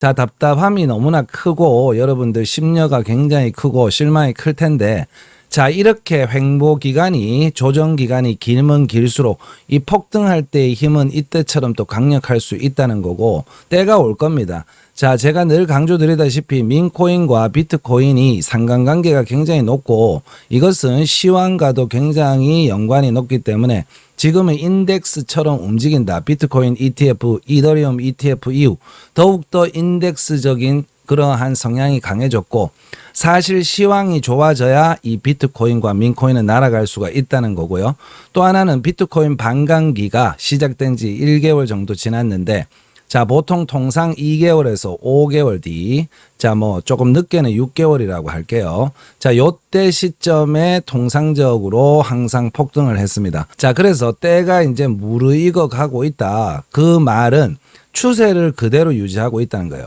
자, 답답함이 너무나 크고 여러분들 심려가 굉장히 크고 실망이 클 텐데 자, 이렇게 횡보 기간이 조정 기간이 길면 길수록 이 폭등할 때의 힘은 이때처럼 또 강력할 수 있다는 거고 때가 올 겁니다. 자, 제가 늘 강조드리다시피 민코인과 비트코인이 상관관계가 굉장히 높고 이것은 시황과도 굉장히 연관이 높기 때문에 지금은 인덱스처럼 움직인다. 비트코인 ETF, 이더리움 ETF 이후 더욱더 인덱스적인 그러한 성향이 강해졌고 사실 시황이 좋아져야 이 비트코인과 민코인은 날아갈 수가 있다는 거고요. 또 하나는 비트코인 반감기가 시작된 지 1개월 정도 지났는데 자, 보통 통상 2개월에서 5개월 뒤, 자, 뭐 조금 늦게는 6개월이라고 할게요. 자, 요때 시점에 통상적으로 항상 폭등을 했습니다. 자, 그래서 때가 이제 무르익어 가고 있다. 그 말은 추세를 그대로 유지하고 있다는 거예요.